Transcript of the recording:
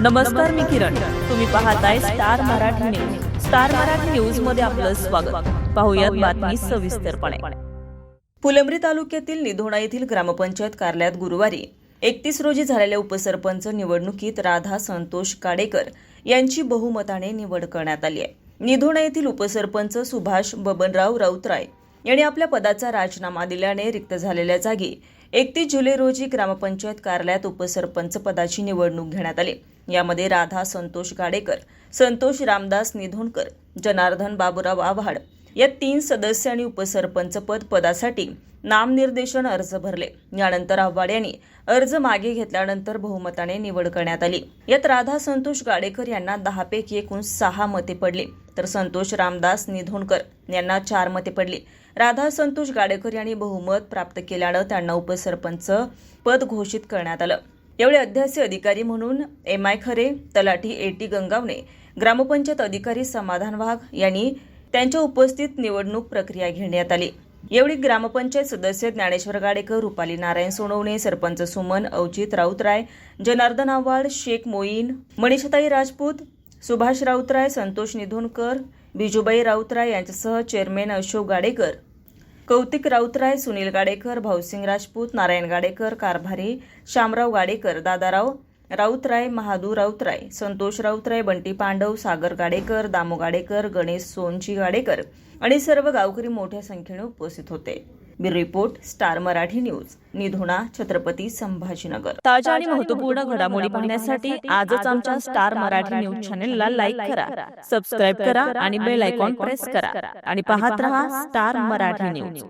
नमस्कार मी किरण. तुम्ही पाहताय star Marathi news. Star Marathi न्यूजमध्ये आपलं स्वागत. पाहुयात बातमी सविस्तरपणे. फुलंब्री तालुक्यातील निधोणा येथील ग्रामपंचायत कार्यालयात गुरुवारी एकतीस रोजी झालेल्या उपसरपंच निवडणुकीत राधा संतोष काडेकर यांची बहुमताने निवड करण्यात आली आहे. निधोणा येथील उपसरपंच सुभाष बबनराव राऊतराय यांनी आपल्या पदाचा राजीनामा दिल्याने रिक्त झालेल्या जागी एकतीस जुलै रोजी ग्रामपंचायत कार्यालयात उपसरपंच पदाची निवडणूक घेण्यात आली. यामध्ये राधा संतोष गाडेकर संतोष रामदास निधोणकर जनार्दन बाबुराव आव्हाड या तीन सदस्य आणि उपसरपंच पद पदासाठी नामनिर्देशन अर्ज भरले. यानंतर आव्हाड यांनी अर्ज मागे घेतल्यानंतर बहुमताने निवड करण्यात आली. यात राधा संतोष गाडेकर यांना दहापैकी एकूण सहा मते पडली. तर संतोष रामदास निधोणकर यांना चार मते पडली. राधा संतोष गाडेकर यांनी बहुमत प्राप्त केल्यानं त्यांना उपसरपंच पद घोषित करण्यात आलं. यावेळी अध्यासी अधिकारी म्हणून एम आय खरे तलाठी ए टी गंगावणे ग्रामपंचायत अधिकारी समाधान वाघ यांनी त्यांच्या उपस्थित निवडणूक प्रक्रिया घेण्यात आली. यावेळी ग्रामपंचायत सदस्य ज्ञानेश्वर गाडेकर रुपाली नारायण सोनवणे सरपंच सुमन अवचित राऊतराय जनार्दन आव्हाड शेख मोईन मनीषताई राजपूत सुभाष राऊतराय संतोष निधोणकर बिजूबाई राऊतराय यांच्यासह चेअरमॅन अशोक गाडेकर कौतिक राऊतराय सुनील गाडेकर भाऊसिंग राजपूत नारायण गाडेकर कारभारी शामराव गाडेकर दादाराव राऊतराय महादू राऊतराय संतोष राऊतराय बंटी पांडव सागर गाडेकर दामो गाडेकर गणेश सोनची गाडेकर आणि सर्व गावकरी मोठ्या संख्येने उपस्थित होते. Bureau report star Marathi news Nidhona Chhatrapati Sambhajinagar. ताज्या आणि महत्त्वपूर्ण घडामोडी पाहण्यासाठी आजच आमच्या स्टार मराठी न्यूज चॅनेलला लाईक करा सबस्क्राईब करा आणि बेल आयकॉन प्रेस करा आणि पाहत रहा स्टार मराठी न्यूज.